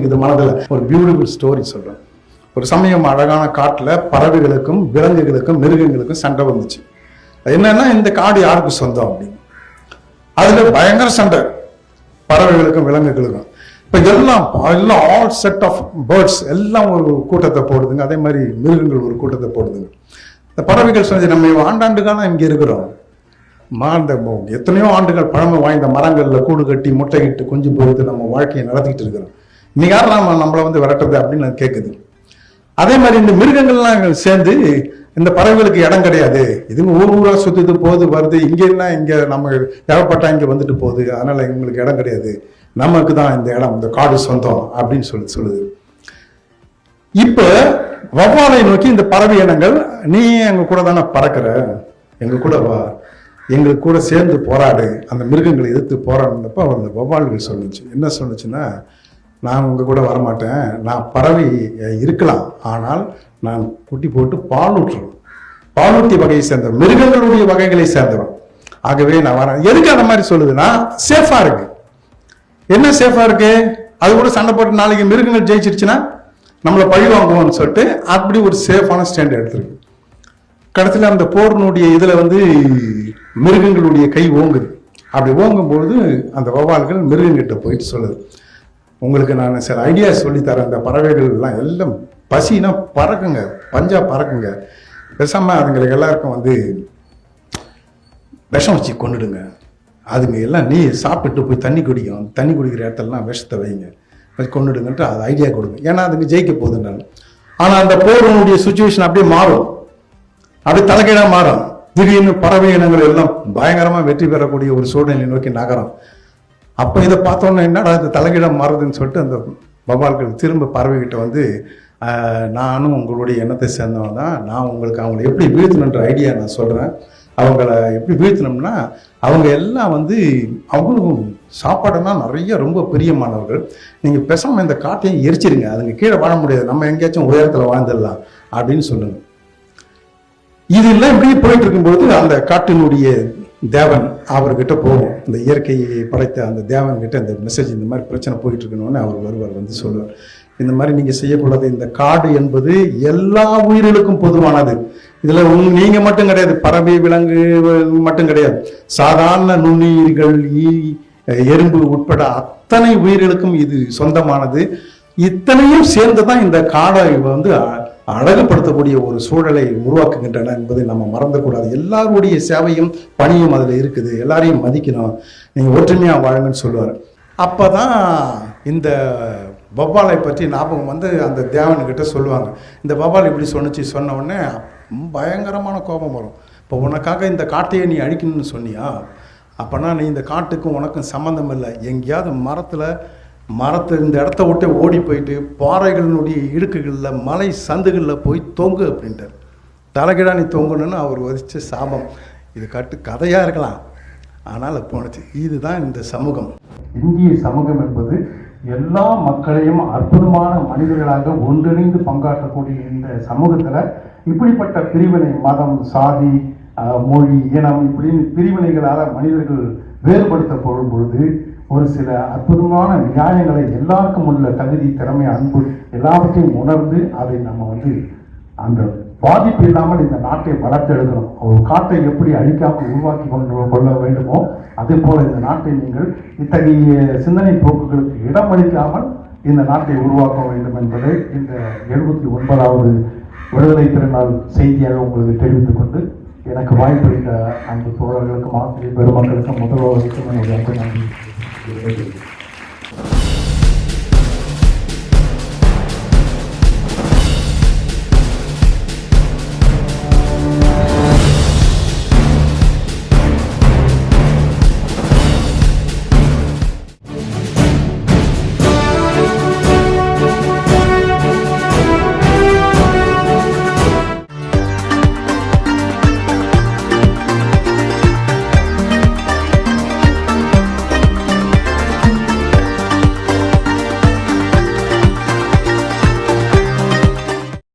இது மனதில் ஒரு பியூட்டிஃபுல் ஸ்டோரி சொல்கிறேன் ஒரு சமயம் அழகான காட்டுல பறவைகளுக்கும் விலங்குகளுக்கும் மிருகங்களுக்கும் சண்டை வந்துச்சு. என்னன்னா இந்த காடு யாருக்கு சொந்தம் அப்படின்னு. அதுல பயங்கர சண்டை. பறவைகளுக்கும் விலங்குகளுக்கும். இப்போ எல்லாம் எல்லாம் ஆல் செட் ஆஃப் பேர்ட்ஸ் எல்லாம் ஒரு கூட்டத்தை போடுதுங்க. அதே மாதிரி மிருகங்கள் ஒரு கூட்டத்தை போடுதுங்க. இந்த பறவைகள் சொன்னது நம்ம ஆண்டாண்டு காலம் இங்க இருக்கிறோம். மாந்த எத்தனையோ ஆண்டுகள் பழமை வாய்ந்த மரங்கள்ல கூடு கட்டி முட்டையிட்டு குஞ்சு பொறுத்து நம்ம வாழ்க்கையை நடத்திக்கிட்டு இருக்கிறோம். நீ யார் நம்ம நம்மளை வந்து விரட்டுறது அப்படின்னு கேட்குது அதே மாதிரி இந்த மிருகங்கள்லாம் சேர்ந்து இந்த பறவைகளுக்கு இடம் கிடையாது. இதுங்க ஊர் ஊரா சுத்துது போகுது வருது. இங்க என்ன இங்க நம்ம தேவைப்பட்டா இங்க வந்துட்டு போகுது. அதனால இவங்களுக்கு இடம் கிடையாது. நமக்கு தான் இந்த இடம் இந்த காடு சொந்தம் அப்படின்னு சொல்லி சொல்லுது. இப்ப வவ்வாலை நோக்கி இந்த பறவை இனங்கள் நீ எங்க கூட தானே பறக்கிற? எங்க கூட வா. எங்களுக்கு கூட சேர்ந்து போராடு. அந்த மிருகங்களை எதிர்த்து போராடினப்ப அந்த வவ்வால்கள் சொல்லுச்சு. என்ன சொல்லுச்சுன்னா நான் உங்கள் கூட வரமாட்டேன். நான் பறவை இருக்கலாம். ஆனால் நான் குட்டி போட்டு பாலூற்றுறேன் பாலூட்டி வகையை சேர்ந்தவன் மிருகங்களுடைய வகைகளை சேர்ந்தவன். ஆகவே நான் வரேன். எதுக்கு அந்த மாதிரி சொல்லுதுன்னா சேஃபாக இருக்கு. என்ன சேஃபாக இருக்கு? அது கூட சண்டை போட்டு நாளைக்கு மிருகங்கள் ஜெயிச்சிருச்சுன்னா நம்மளை பழி வாங்குவோம்னு சொல்லிட்டு அப்படி ஒரு சேஃபான ஸ்டாண்ட் எடுத்திருக்கு. கடைசியில் அந்த போரினுடைய இதில் வந்து மிருகங்களுடைய கை ஓங்குது. அப்படி ஓங்கும்பொழுது அந்த வவால்கள் மிருகங்கிட்ட போயிட்டு சொல்லுது. உங்களுக்கு நான் சில ஐடியா சொல்லித்தரேன். இந்த அந்த பறவைகள் எல்லாம் எல்லாம் பசினா பறக்குங்க. பஞ்சா பறக்குங்க. பேசாம அதுங்களுக்கு எல்லாருக்கும் வந்து விஷம் வச்சு கொண்டுடுங்க அதுங்க எல்லாம் நீ சாப்பிட்டு போய் தண்ணி குடிக்கும். தண்ணி குடிக்கிற இடத்துலலாம் விஷத்தை வைங்க. வச்சு கொண்டுடுங்கன்ட்டு அது ஐடியா கொடுங்க. ஏன்னா அதுங்க ஜெயிக்க போகுதுனால ஆனால் அந்த போரினுடைய சுச்சுவேஷன் அப்படியே மாறும். அப்படியே தலைகீழாக மாறும். திடீர்னு பறவை இனங்கள் எல்லாம் பயங்கரமாக வெற்றி பெறக்கூடிய ஒரு சூழ்நிலை நோக்கி நகரம். அப்போ இதை பார்த்தோன்னே என்னடா இந்த தலைகிடம் மாறுதுன்னு சொல்லிட்டு அந்த பவால்கள் திரும்ப பறவைகிட்ட வந்து நானும் உங்களுடைய எண்ணத்தை சேர்ந்தவன் தான். நான் உங்களுக்கு அவங்கள எப்படி வீழ்த்தணுன்ற ஐடியா நான் சொல்கிறேன் அவங்கள எப்படி வீழ்த்தினோம்னா அவங்க எல்லாம் வந்து அவங்களுக்கும் சாப்பாடுனா நிறைய ரொம்ப பிரியமானவர்கள். நீங்கள் பெசாமல் இந்த காட்டையும் எரிச்சிருங்க. அதுங்க கீழே வாழ முடியாது. நம்ம எங்கேயாச்சும் உயரத்தில் வாழ்ந்துடலாம். அப்படின்னு சொல்லுங்க. இதெல்லாம் இப்படி போயிட்டு இருக்கும்போது அந்த காட்டினுடைய தேவன் அவர்கிட்ட போகும் இந்த இயற்கையை படைத்த அந்த தேவன் கிட்ட இந்த மெசேஜ் இந்த மாதிரி பிரச்சனை போயிட்டு இருக்கணும்னு அவர் வருவார் வந்து சொல்லுவார். இந்த மாதிரி நீங்கள் செய்யக்கூடாது. இந்த காடு என்பது எல்லா உயிர்களுக்கும் பொதுவானது. இதில் உங் நீங்கள் மட்டும் கிடையாது. பறவை விலங்கு மட்டும் கிடையாது. சாதாரண நுண்ணுயிர்கள் ஈ எறும்பு உட்பட அத்தனை உயிர்களுக்கும் இது சொந்தமானது. இத்தனையும் சேர்ந்து தான் இந்த காடை வந்து அழகுபடுத்தக்கூடிய ஒரு சூழலை உருவாக்குகின்றன என்பதை நம்ம மறந்துக்கூடாது. எல்லாருடைய சேவையும் பணியும் அதில் இருக்குது. எல்லாரையும் மதிக்கணும். நீங்கள் ஒற்றுமையாக வாழுங்கன்னு சொல்லுவார். அப்போ தான் இந்த வவ்வாலை பற்றி ஞாபகம் வந்து அந்த தேவனுக்கிட்ட சொல்லுவாங்க. இந்த வவ்வால் இப்படி சொன்னுச்சு சொன்ன உடனே பயங்கரமான கோபம் வரும். இப்போ உனக்காக இந்த காட்டையை நீ அழிக்கணும்னு சொன்னியா? அப்போனா நீ இந்த காட்டுக்கும் உனக்கும் சம்மந்தம் இல்லை. எங்கேயாவது மரத்தில் மரத்தை இந்த இடத்த விட்டு ஓடி போயிட்டு பாறைகளினுடைய இடுக்குகளில் மலை சந்துகளில் போய் தொங்கு அப்படின்ட்டார் தலைகிடா நீ தொங்கணும்னு அவர் வதிச்ச சாபம். இது கட்டு கதையாக இருக்கலாம். ஆனால் போனச்சு இதுதான் இந்த சமூகம். இந்திய சமூகம் என்பது எல்லா மக்களையும் அற்புதமான மனிதர்களாக ஒன்றிணைந்து பங்காற்றக்கூடிய இந்த சமூகத்தில் இப்படிப்பட்ட பிரிவினை மதம் சாதி மொழி இனம் இப்படின்னு பிரிவினைகளால் மனிதர்கள் வேறுபடுத்தப்படும் பொழுது ஒரு சில அற்புதமான நியாயங்களை எல்லாருக்கும் உள்ள தகுதி திறமை அன்பு எல்லாவற்றையும் உணர்ந்து அதை நம்ம வந்து அந்த பாதிப்பு இல்லாமல் இந்த நாட்டை வளர்த்தெடுக்கணும் ஒரு காட்டை எப்படி அழிக்காமல் உருவாக்கி கொண்டு கொள்ள வேண்டுமோ அதே போல இந்த நாட்டை நீங்கள் இத்தகைய சிந்தனை போக்குகளுக்கு இடம் அளிக்காமல் இந்த நாட்டை உருவாக்க வேண்டும் என்பதை இந்த எழுபத்தி ஒன்பதாவது விடுதலை திருநாள் செய்தியாக உங்களுக்கு தெரிவித்துக் கொண்டு எனக்கு வாய்ப்பளித்த அந்த தோழர்களுக்கும் ஆசிரியர் பெருமக்களுக்கும் முதல்வர்களுக்கும் என்னுடைய நன்றி நன்றி